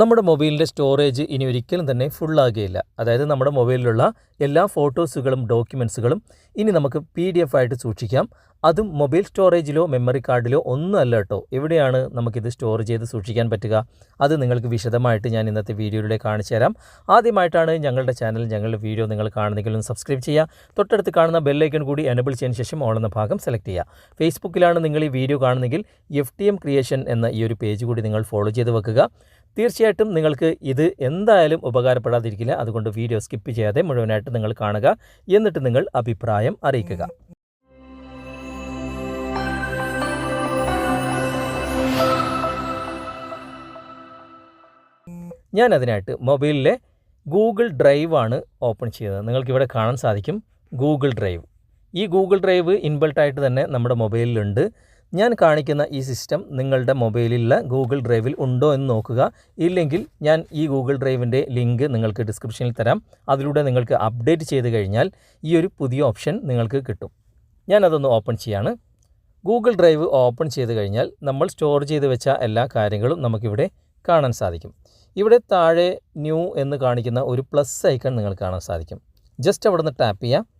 നമ്മുടെ മൊബൈലിന്റെ സ്റ്റോറേജ് ഇനി ഒരിക്കലും തന്നെ ഫുള്ളാകുകയില്ല. അതായത് നമ്മുടെ മൊബൈലിലുള്ള എല്ലാ ഫോട്ടോസുകളും ഡോക്യുമെൻസുകളും ഇനി നമുക്ക് പി ഡി എഫ് ആയിട്ട് സൂക്ഷിക്കാം. അതും മൊബൈൽ സ്റ്റോറേജിലോ മെമ്മറി കാർഡിലോ ഒന്നും അല്ല കേട്ടോ. എവിടെയാണ് നമുക്കിത് സ്റ്റോർ ചെയ്ത് സൂക്ഷിക്കാൻ പറ്റുക? അത് നിങ്ങൾക്ക് വിശദമായിട്ട് ഞാൻ ഇന്നത്തെ വീഡിയോയിലൂടെ കാണിച്ചു തരാം. ആദ്യമായിട്ടാണ് ഞങ്ങളുടെ ചാനൽ ഞങ്ങളുടെ വീഡിയോ നിങ്ങൾ കാണുന്നെങ്കിലും സബ്സ്ക്രൈബ് ചെയ്യുക. തൊട്ടടുത്ത് കാണുന്ന ബെല്ലൈക്കൺ കൂടി എനബിൾ ചെയ്തതിന് ശേഷം ഓൾ എന്ന ഭാഗം സെലക്ട് ചെയ്യുക. ഫേസ്ബുക്കിലാണ് നിങ്ങൾ ഈ വീഡിയോ കാണുന്നെങ്കിൽ എഫ് ക്രിയേഷൻ എന്ന ഈ ഒരു പേജ് കൂടി നിങ്ങൾ ഫോളോ ചെയ്ത് വെക്കുക. തീർച്ചയായിട്ടും നിങ്ങൾക്ക് ഇത് എന്തായാലും ഉപകാരപ്പെടാതിരിക്കില്ല. അതുകൊണ്ട് വീഡിയോ സ്കിപ്പ് ചെയ്യാതെ മുഴുവനായിട്ട് നിങ്ങൾ കാണുക. എന്നിട്ട് നിങ്ങൾ അഭിപ്രായം അറിയിക്കുക. ഞാൻ അതിനായിട്ട് മൊബൈലിലെ ഗൂഗിൾ ആണ് ഓപ്പൺ ചെയ്തത്. നിങ്ങൾക്കിവിടെ കാണാൻ സാധിക്കും ഗൂഗിൾ ഡ്രൈവ്. ഈ ഗൂഗിൾ ഡ്രൈവ് ഇൻബിൾട്ടായിട്ട് തന്നെ നമ്മുടെ മൊബൈലിലുണ്ട്. ഞാൻ കാണിക്കുന്ന ഈ സിസ്റ്റം നിങ്ങളുടെ മൊബൈലിലുള്ള ഗൂഗിൾ ഡ്രൈവിൽ ഉണ്ടോ എന്ന് നോക്കുക. ഇല്ലെങ്കിൽ ഞാൻ ഈ ഗൂഗിൾ ഡ്രൈവിന്റെ ലിങ്ക് നിങ്ങൾക്ക് ഡിസ്ക്രിപ്ഷനിൽ തരാം. അതിലൂടെ നിങ്ങൾക്ക് അപ്ഡേറ്റ് ചെയ്ത് കഴിഞ്ഞാൽ ഈ ഒരു പുതിയ ഓപ്ഷൻ നിങ്ങൾക്ക് കിട്ടും. ഞാനതൊന്ന് ഓപ്പൺ ചെയ്യാണ്. ഗൂഗിൾ ഡ്രൈവ് ഓപ്പൺ ചെയ്ത് കഴിഞ്ഞാൽ നമ്മൾ സ്റ്റോർ ചെയ്ത് വെച്ച എല്ലാ കാര്യങ്ങളും നമുക്കിവിടെ കാണാൻ സാധിക്കും. ഇവിടെ താഴെ ന്യൂ എന്ന് കാണിക്കുന്ന ഒരു പ്ലസ് ഐക്കൺ നിങ്ങൾക്ക് കാണാൻ സാധിക്കും. ജസ്റ്റ് അവിടെ നിന്ന് ടാപ്പ് ചെയ്യാം.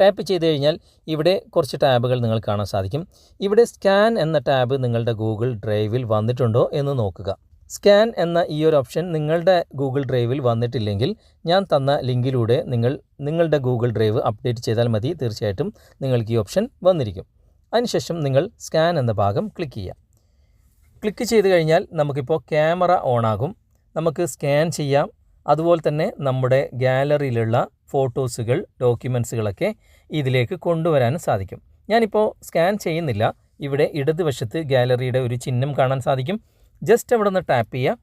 ടാപ്പ് ചെയ്ത് കഴിഞ്ഞാൽ ഇവിടെ കുറച്ച് ടാബുകൾ നിങ്ങൾ കാണാൻ സാധിക്കും. ഇവിടെ സ്കാൻ എന്ന ടാബ് നിങ്ങളുടെ ഗൂഗിൾ ഡ്രൈവിൽ വന്നിട്ടുണ്ടോ എന്ന് നോക്കുക. സ്കാൻ എന്ന ഈ ഒരു ഓപ്ഷൻ നിങ്ങളുടെ ഗൂഗിൾ ഡ്രൈവിൽ വന്നിട്ടില്ലെങ്കിൽ ഞാൻ തന്ന ലിങ്കിലൂടെ നിങ്ങൾ നിങ്ങളുടെ ഗൂഗിൾ ഡ്രൈവ് അപ്ഡേറ്റ് ചെയ്താൽ മതി. തീർച്ചയായിട്ടും നിങ്ങൾക്ക് ഈ ഓപ്ഷൻ വന്നിരിക്കും. അതിനുശേഷം നിങ്ങൾ സ്കാൻ എന്ന ഭാഗം ക്ലിക്ക് ചെയ്യാം ക്ലിക്ക് ചെയ്ത് കഴിഞ്ഞാൽ നമുക്കിപ്പോൾ ക്യാമറ ഓണാകും നമുക്ക് സ്കാൻ ചെയ്യാം. അതുപോലെ തന്നെ നമ്മുടെ ഗാലറിയിലുള്ള ഫോട്ടോസുകൾ ഡോക്യുമെൻസുകളൊക്കെ ഇതിലേക്ക് കൊണ്ടുവരാനും സാധിക്കും. ഞാനിപ്പോൾ സ്കാൻ ചെയ്യുന്നില്ല. ഇവിടെ ഇടതുവശത്ത് ഗാലറിയുടെ ഒരു ചിഹ്നം കാണാൻ സാധിക്കും. ജസ്റ്റ് അവിടെ നിന്ന് ടാപ്പ് ചെയ്യുക.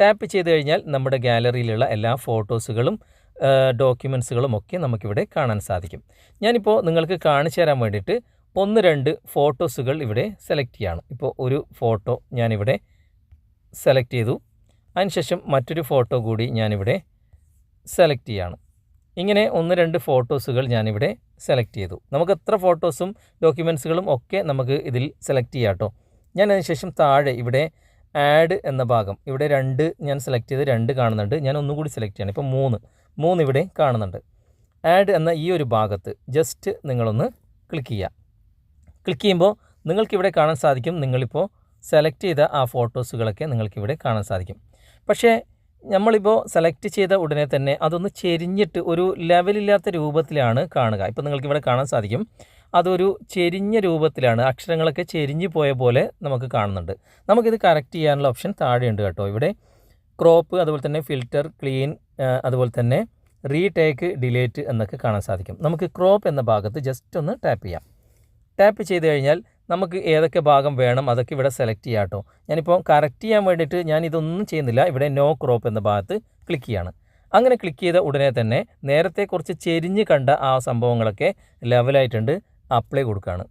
ടാപ്പ് ചെയ്ത് കഴിഞ്ഞാൽ നമ്മുടെ ഗാലറിയിലുള്ള എല്ലാ ഫോട്ടോസുകളും ഡോക്യുമെൻസുകളും ഒക്കെ നമുക്കിവിടെ കാണാൻ സാധിക്കും. ഞാനിപ്പോൾ നിങ്ങൾക്ക് കാണിച്ചു തരാൻ വേണ്ടിയിട്ട് ഒന്ന് രണ്ട് ഫോട്ടോസുകൾ ഇവിടെ സെലക്ട് ചെയ്യാണ്. ഇപ്പോൾ ഒരു ഫോട്ടോ ഞാനിവിടെ സെലക്ട് ചെയ്തു. അതിനുശേഷം മറ്റൊരു ഫോട്ടോ കൂടി ഞാനിവിടെ സെലക്ട് ചെയ്യാണ്. ഇങ്ങനെ ഒന്ന് രണ്ട് ഫോട്ടോസുകൾ ഞാനിവിടെ സെലക്ട് ചെയ്തു. നമുക്ക് എത്ര ഫോട്ടോസും ഡോക്യുമെൻസുകളും ഒക്കെ നമുക്ക് ഇതിൽ സെലക്ട് ചെയ്യാം കേട്ടോ. ഞാൻ അതിനുശേഷം താഴെ ഇവിടെ ആഡ് എന്ന ഭാഗം ഇവിടെ രണ്ട് ഞാൻ സെലക്ട് ചെയ്ത് രണ്ട് കാണുന്നുണ്ട്. ഞാൻ ഒന്നും കൂടി സെലക്ട് ചെയ്യണം. ഇപ്പോൾ മൂന്ന്. മൂന്ന് ഇവിടെ കാണുന്നുണ്ട്. ആഡ് എന്ന ഈ ഒരു ഭാഗത്ത് ജസ്റ്റ് നിങ്ങളൊന്ന് ക്ലിക്ക് ചെയ്യുക ക്ലിക്ക് ചെയ്യുമ്പോൾ നിങ്ങൾക്കിവിടെ കാണാൻ സാധിക്കും. നിങ്ങളിപ്പോൾ സെലക്ട് ചെയ്ത ആ ഫോട്ടോസുകളൊക്കെ നിങ്ങൾക്കിവിടെ കാണാൻ സാധിക്കും. പക്ഷേ നമ്മളിപ്പോൾ സെലക്ട് ചെയ്ത ഉടനെ തന്നെ അതൊന്ന് ചെരിഞ്ഞിട്ട് ഒരു ലെവലില്ലാത്ത രൂപത്തിലാണ് കാണുക. ഇപ്പോൾ നിങ്ങൾക്ക് ഇവിടെ കാണാൻ സാധിക്കും. അതൊരു ചെരിഞ്ഞ രൂപത്തിലാണ്. അക്ഷരങ്ങളൊക്കെ ചെരിഞ്ഞു പോയ പോലെ നമുക്ക് കാണുന്നുണ്ട്. നമുക്കിത് കറക്റ്റ് ചെയ്യാനുള്ള ഓപ്ഷൻ താഴെയുണ്ട് കേട്ടോ. ഇവിടെ ക്രോപ്പ് അതുപോലെ തന്നെ ഫിൽറ്റർ ക്ലീൻ അതുപോലെ തന്നെ റീടേക്ക് ഡിലേറ്റ് എന്നൊക്കെ കാണാൻ സാധിക്കും. നമുക്ക് ക്രോപ്പ് എന്ന ഭാഗത്ത് ജസ്റ്റ് ഒന്ന് ടാപ്പ് ചെയ്യാം. ടാപ്പ് ചെയ്ത് കഴിഞ്ഞാൽ നമുക്ക് ഏതൊക്കെ ഭാഗം വേണം അതൊക്കെ ഇവിടെ സെലക്ട് ചെയ്യാം കേട്ടോ. ഞാനിപ്പോൾ കറക്റ്റ് ചെയ്യാൻ വേണ്ടിയിട്ട് ഞാൻ ഇതൊന്നും ചെയ്യുന്നില്ല. ഇവിടെ നോ ക്രോപ്പ് എന്ന ഭാഗത്ത് ക്ലിക്ക് ചെയ്യാണ്. അങ്ങനെ ക്ലിക്ക് ചെയ്ത ഉടനെ തന്നെ നേരത്തെ കുറച്ച് ചെരിഞ്ഞ് കണ്ട ആ സംഭവങ്ങളൊക്കെ ലെവലായിട്ടുണ്ട് അപ്ലൈ കൊടുക്കുകയാണ്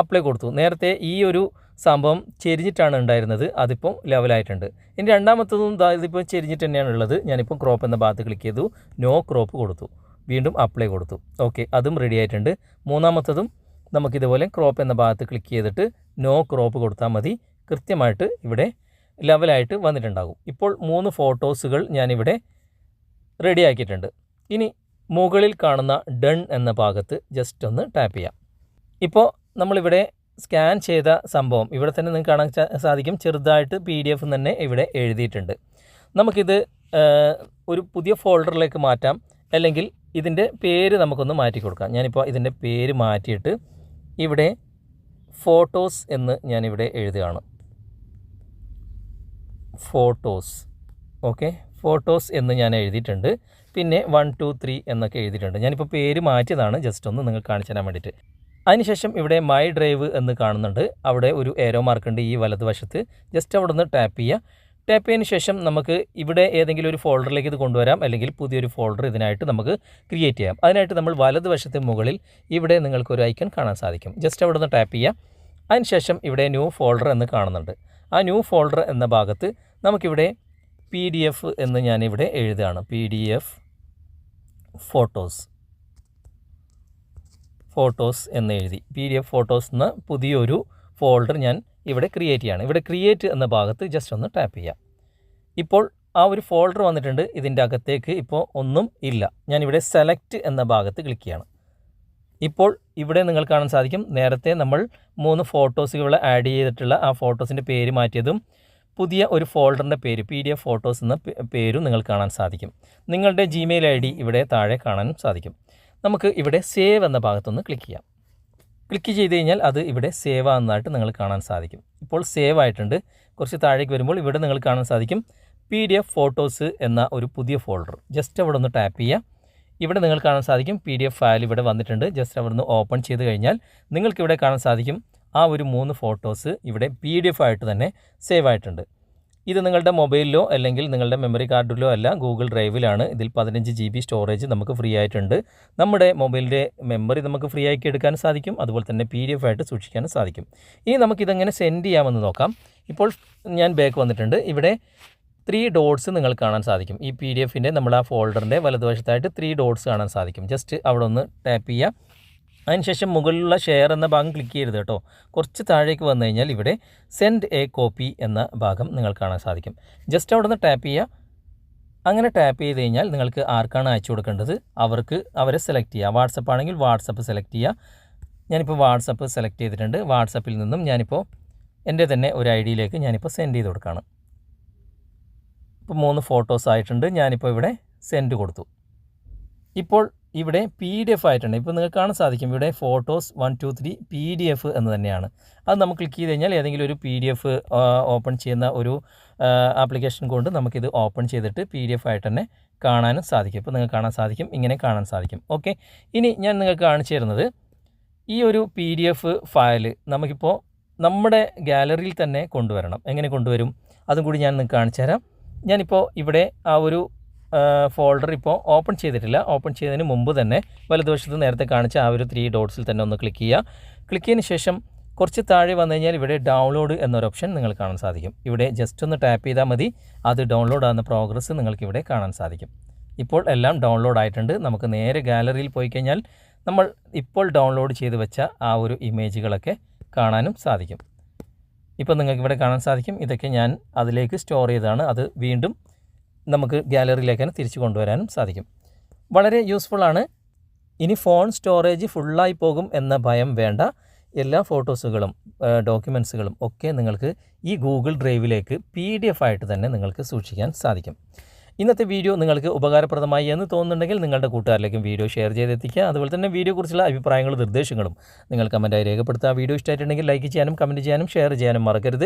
അപ്ലൈ കൊടുത്തു. നേരത്തെ ഈ ഒരു സംഭവം ചെരിഞ്ഞിട്ടാണ് ഉണ്ടായിരുന്നത്. അതിപ്പം ലെവലായിട്ടുണ്ട് ഇനി രണ്ടാമത്തതും ഇതിപ്പോൾ ചെരിഞ്ഞിട്ട് തന്നെയാണ് ഉള്ളത്. ഞാനിപ്പോൾ ക്രോപ്പ് എന്ന ഭാഗത്ത് ക്ലിക്ക് ചെയ്തു. നോ ക്രോപ്പ് കൊടുത്തു. വീണ്ടും അപ്ലൈ കൊടുത്തു. ഓക്കെ അതും റെഡി ആയിട്ടുണ്ട്. മൂന്നാമത്തതും നമുക്കിതുപോലെ ക്രോപ്പ് എന്ന ഭാഗത്ത് ക്ലിക്ക് ചെയ്തിട്ട് നോ ക്രോപ്പ് കൊടുത്താൽ മതി. കൃത്യമായിട്ട് ഇവിടെ ലെവലായിട്ട് വന്നിട്ടുണ്ടാകും. ഇപ്പോൾ മൂന്ന് ഫോട്ടോസുകൾ ഞാനിവിടെ റെഡിയാക്കിയിട്ടുണ്ട് ഇനി മുകളിൽ കാണുന്ന ഡൺ എന്ന ഭാഗത്ത് ജസ്റ്റ് ഒന്ന് ടാപ്പ് ചെയ്യാം. ഇപ്പോൾ നമ്മളിവിടെ സ്കാൻ ചെയ്ത സംഭവം ഇവിടെ തന്നെ നിങ്ങൾക്ക് കാണാൻ സാധിക്കും. ചെറുതായിട്ട് പി ഡി എഫ് തന്നെ ഇവിടെ എഴുതിയിട്ടുണ്ട്. നമുക്കിത് ഒരു പുതിയ ഫോൾഡറിലേക്ക് മാറ്റാം. അല്ലെങ്കിൽ ഇതിന്റെ പേര് നമുക്കൊന്ന് മാറ്റി കൊടുക്കാം ഞാനിപ്പോൾ ഇതിന്റെ പേര് മാറ്റിയിട്ട് ഇവിടെ ഫോട്ടോസ് എന്ന് ഞാനിവിടെ എഴുതുകയാണ്. ഫോട്ടോസ്. ഓക്കെ? ഫോട്ടോസ് എന്ന് ഞാൻ എഴുതിയിട്ടുണ്ട്. പിന്നെ വൺ ടു ത്രീ എന്നൊക്കെ എഴുതിയിട്ടുണ്ട്. ഞാനിപ്പോൾ പേര് മാറ്റിയതാണ്. ജസ്റ്റ് ഒന്ന് നിങ്ങൾക്ക് കാണിച്ചു തരാൻ വേണ്ടിയിട്ട്. അതിനുശേഷം ഇവിടെ മൈ ഡ്രൈവ് എന്ന് കാണുന്നുണ്ട്. അവിടെ ഒരു ഏരോ മാർക്കുണ്ട് ഈ വലതുവശത്ത്. ജസ്റ്റ് അവിടെ നിന്ന് ടാപ്പ് ചെയ്യുക. ടാപ്പ് ചെയ്തതിന് ശേഷം നമുക്ക് ഇവിടെ ഏതെങ്കിലും ഒരു ഫോൾഡറിലേക്ക് ഇത് കൊണ്ടുവരാം. അല്ലെങ്കിൽ പുതിയൊരു ഫോൾഡർ ഇതിനായിട്ട് നമുക്ക് ക്രിയേറ്റ് ചെയ്യാം. അതിനായിട്ട് നമ്മൾ വലതുവശത്തെ മുകളിൽ ഇവിടെ നിങ്ങൾക്കൊരു ഐക്കൺ കാണാൻ സാധിക്കും. ജസ്റ്റ് അവിടെ നിന്ന് ടാപ്പ് ചെയ്യാം അതിനുശേഷം ഇവിടെ ന്യൂ ഫോൾഡർ എന്ന് കാണുന്നുണ്ട്. ആ ന്യൂ ഫോൾഡർ എന്ന ഭാഗത്ത് നമുക്കിവിടെ പി ഡി എഫ് എന്ന് ഞാനിവിടെ എഴുതുകയാണ്. P D F photos photos എന്ന് എഴുതി. പി ഡി എഫ് ഫോട്ടോസ് എന്ന പുതിയൊരു ഫോൾഡർ ഞാൻ ഇവിടെ ക്രിയേറ്റ് ചെയ്യാണ്. ഇവിടെ ക്രിയേറ്റ് എന്ന ഭാഗത്ത് ജസ്റ്റ് ഒന്ന് ടാപ്പ് ചെയ്യാം. ഇപ്പോൾ ആ ഒരു ഫോൾഡർ വന്നിട്ടുണ്ട്. ഇതിന്റെ അകത്തേക്ക് ഇപ്പോൾ ഒന്നും ഇല്ല. ഞാനിവിടെ സെലക്ട് എന്ന ഭാഗത്ത് ക്ലിക്ക് ചെയ്യണം. ഇപ്പോൾ ഇവിടെ നിങ്ങൾ കാണാൻ സാധിക്കും. നേരത്തെ നമ്മൾ മൂന്ന് ഫോട്ടോസുകൾ ആഡ് ചെയ്തിട്ടുള്ള ആ ഫോട്ടോസിന്റെ പേര് മാറ്റിയതും പുതിയ ഒരു ഫോൾഡറിന്റെ പേര് പി ഡി എഫ് ഫോട്ടോസ് എന്ന പേരും നിങ്ങൾ കാണാൻ സാധിക്കും. നിങ്ങളുടെ ജിമെയിൽ ഐ ഡി ഇവിടെ താഴെ കാണാനും സാധിക്കും. നമുക്ക് ഇവിടെ സേവ് എന്ന ഭാഗത്തൊന്ന് ക്ലിക്ക് ചെയ്യാം. ക്ലിക്ക് ചെയ്ത് കഴിഞ്ഞാൽ അത് ഇവിടെ സേവ് ആകുന്നതായിട്ട് നിങ്ങൾ കാണാൻ സാധിക്കും. ഇപ്പോൾ സേവ് ആയിട്ടുണ്ട്. കുറച്ച് താഴേക്ക് വരുമ്പോൾ ഇവിടെ നിങ്ങൾ കാണാൻ സാധിക്കും പി ഡി എഫ് ഫോട്ടോസ് എന്ന ഒരു പുതിയ ഫോൾഡർ ജസ്റ്റ് അവിടെ ഒന്ന് ടാപ്പ് ചെയ്യുക. ഇവിടെ നിങ്ങൾ കാണാൻ സാധിക്കും പി ഡി എഫ് ഫയൽ ഇവിടെ വന്നിട്ടുണ്ട്. ജസ്റ്റ് അവിടെ നിന്ന് ഓപ്പൺ ചെയ്ത് കഴിഞ്ഞാൽ നിങ്ങൾക്ക് ഇവിടെ കാണാൻ സാധിക്കും ആ ഒരു മൂന്ന് ഫോട്ടോസ് ഇവിടെ പി ഡി എഫ് ആയിട്ട് തന്നെ സേവ് ആയിട്ടുണ്ട്. ഇത് നിങ്ങളുടെ മൊബൈലിലോ അല്ലെങ്കിൽ നിങ്ങളുടെ മെമ്മറി കാർഡിലോ അല്ല ഗൂഗിൾ ഡ്രൈവിലാണ് ഇതിൽ പതിനഞ്ച് ജി ബി സ്റ്റോറേജ് നമുക്ക് ഫ്രീ ആയിട്ടുണ്ട്. നമ്മുടെ മൊബൈലിന്റെ മെമ്മറി നമുക്ക് ഫ്രീ ആക്കി എടുക്കാൻ സാധിക്കും. അതുപോലെ തന്നെ പി ഡി എഫ് ആയിട്ട് സൂക്ഷിക്കാനും സാധിക്കും. ഇനി നമുക്കിതെങ്ങനെ സെൻഡ് ചെയ്യാമെന്ന് നോക്കാം. ഇപ്പോൾ ഞാൻ ബാക്ക് വന്നിട്ടുണ്ട്. ഇവിടെ ത്രീ ഡോട്ട്സ് നിങ്ങൾ കാണാൻ സാധിക്കും. ഈ പി ഡി എഫിന്റെ നമ്മൾ ആ ഫോൾഡറിന്റെ വലതുവശത്തായിട്ട് ത്രീ ഡോട്ട്സ് കാണാൻ സാധിക്കും. ജസ്റ്റ് അവിടെ ഒന്ന് ടാപ്പ് ചെയ്യുക. അതിനുശേഷം മുകളിലുള്ള ഷെയർ എന്ന ഭാഗം ക്ലിക്ക് ചെയ്യരുത് കേട്ടോ. കുറച്ച് താഴേക്ക് വന്നു കഴിഞ്ഞാൽ ഇവിടെ സെൻഡ് എ കോപ്പി എന്ന ഭാഗം നിങ്ങൾ കാണാൻ സാധിക്കും. ജസ്റ്റ് അവിടെ നിന്ന് ടാപ്പ് ചെയ്യുക. അങ്ങനെ ടാപ്പ് ചെയ്ത് കഴിഞ്ഞാൽ നിങ്ങൾക്ക് ആർക്കാണ് അയച്ചു കൊടുക്കേണ്ടത്? അവർക്ക് അവരെ സെലക്ട് ചെയ്യുക. വാട്സപ്പ് ആണെങ്കിൽ വാട്സപ്പ് സെലക്ട് ചെയ്യുക. ഞാനിപ്പോൾ വാട്സപ്പ് സെലക്ട് ചെയ്തിട്ടുണ്ട്. വാട്സപ്പിൽ നിന്നും ഞാനിപ്പോൾ എന്റെ തന്നെ ഒരു ഐ ഡിയിലേക്ക് ഞാനിപ്പോൾ സെൻഡ് ചെയ്ത് കൊടുക്കുകയാണ്. ഇപ്പോൾ മൂന്ന് ഫോട്ടോസ് ആയിട്ടുണ്ട്. ഞാനിപ്പോൾ ഇവിടെ സെൻഡ് കൊടുത്തു. ഇപ്പോൾ ഇവിടെ പി ഡി എഫ് ആയിട്ടുണ്ട്. ഇപ്പോൾ നിങ്ങൾക്ക് കാണാൻ സാധിക്കും. ഇവിടെ photos one two three P D F എന്ന് തന്നെയാണ്. അത് നമ്മൾ ക്ലിക്ക് ചെയ്ത് കഴിഞ്ഞാൽ ഏതെങ്കിലും ഒരു പി ഡി എഫ് ഓപ്പൺ ചെയ്യുന്ന ഒരു ആപ്ലിക്കേഷൻ കൊണ്ട് നമുക്കിത് ഓപ്പൺ ചെയ്തിട്ട് പി ഡി എഫ് ആയിട്ട് തന്നെ കാണാനും സാധിക്കും. ഇപ്പോൾ നിങ്ങൾക്ക് കാണാൻ സാധിക്കും. ഇങ്ങനെ കാണാൻ സാധിക്കും. ഓക്കെ ഇനി ഞാൻ നിങ്ങൾക്ക് കാണിച്ചു തരുന്നത് ഈ ഒരു പി ഡി എഫ് ഫയൽ നമുക്കിപ്പോൾ നമ്മുടെ ഗാലറിയിൽ തന്നെ കൊണ്ടുവരണം. എങ്ങനെ കൊണ്ടുവരും? അതും കൂടി ഞാൻ നിങ്ങൾക്ക് കാണിച്ചു തരാം. ഞാനിപ്പോൾ ഇവിടെ ആ ഒരു ഫോൾഡർ ഇപ്പോൾ ഓപ്പൺ ചെയ്തിട്ടില്ല. ഓപ്പൺ ചെയ്തതിന് മുമ്പ് തന്നെ വലതുവശത്ത് നേരത്തെ കാണിച്ച ആ ഒരു ത്രീ ഡോട്ട്സിൽ തന്നെ ഒന്ന് ക്ലിക്ക് ചെയ്യുക. ക്ലിക്ക് ചെയ്തതിന് ശേഷം കുറച്ച് താഴെ വന്നു കഴിഞ്ഞാൽ ഇവിടെ ഡൗൺലോഡ് എന്നൊരു ഓപ്ഷൻ നിങ്ങൾ കാണാൻ സാധിക്കും. ഇവിടെ ജസ്റ്റ് ഒന്ന് ടാപ്പ് ചെയ്താൽ മതി. അത് ഡൗൺലോഡ് ആകുന്ന പ്രോഗ്രസ് നിങ്ങൾക്ക് ഇവിടെ കാണാൻ സാധിക്കും. ഇപ്പോൾ എല്ലാം ഡൗൺലോഡ് ആയിട്ടുണ്ട്. നമുക്ക് നേരെ ഗാലറിയിൽ പോയി കഴിഞ്ഞാൽ നമ്മൾ ഇപ്പോൾ ഡൗൺലോഡ് ചെയ്ത് വെച്ച ആ ഒരു ഇമേജുകളൊക്കെ കാണാനും സാധിക്കും. ഇപ്പോൾ നിങ്ങൾക്ക് ഇവിടെ കാണാൻ സാധിക്കും. ഇതൊക്കെ ഞാൻ അതിലേക്ക് സ്റ്റോർ ചെയ്തതാണ്. അത് വീണ്ടും നമുക്ക് ഗാലറിയിലേക്ക് തന്നെ തിരിച്ചു കൊണ്ടുവരാനും സാധിക്കും. വളരെ യൂസ്ഫുള്ളാണ് ഇനി ഫോൺ സ്റ്റോറേജ് ഫുള്ളായി പോകും എന്ന ഭയം വേണ്ട. എല്ലാ ഫോട്ടോസുകളും ഡോക്യുമെൻസുകളും ഒക്കെ നിങ്ങൾക്ക് ഈ ഗൂഗിൾ ഡ്രൈവിലേക്ക് പി ഡി എഫ് ആയിട്ട് തന്നെ നിങ്ങൾക്ക് സൂക്ഷിക്കാൻ സാധിക്കും. ഇന്നത്തെ വീഡിയോ നിങ്ങൾക്ക് ഉപകാരപ്രദമായി എന്ന് തോന്നുന്നുണ്ടെങ്കിൽ നിങ്ങളുടെ കൂട്ടുകാരിലേക്കും വീഡിയോ ഷെയർ ചെയ്തെത്തിക്കുക. അതുപോലെ തന്നെ വീഡിയോക്കുറിച്ചുള്ള അഭിപ്രായങ്ങളും നിർദ്ദേശങ്ങളും നിങ്ങൾ കമന്റായി രേഖപ്പെടുത്തുക. വീഡിയോ ഇഷ്ടമായിട്ടുണ്ടെങ്കിൽ ലൈക്ക് ചെയ്യാനും കമന്റ് ചെയ്യാനും ഷെയർ ചെയ്യാനും മറക്കരുത്.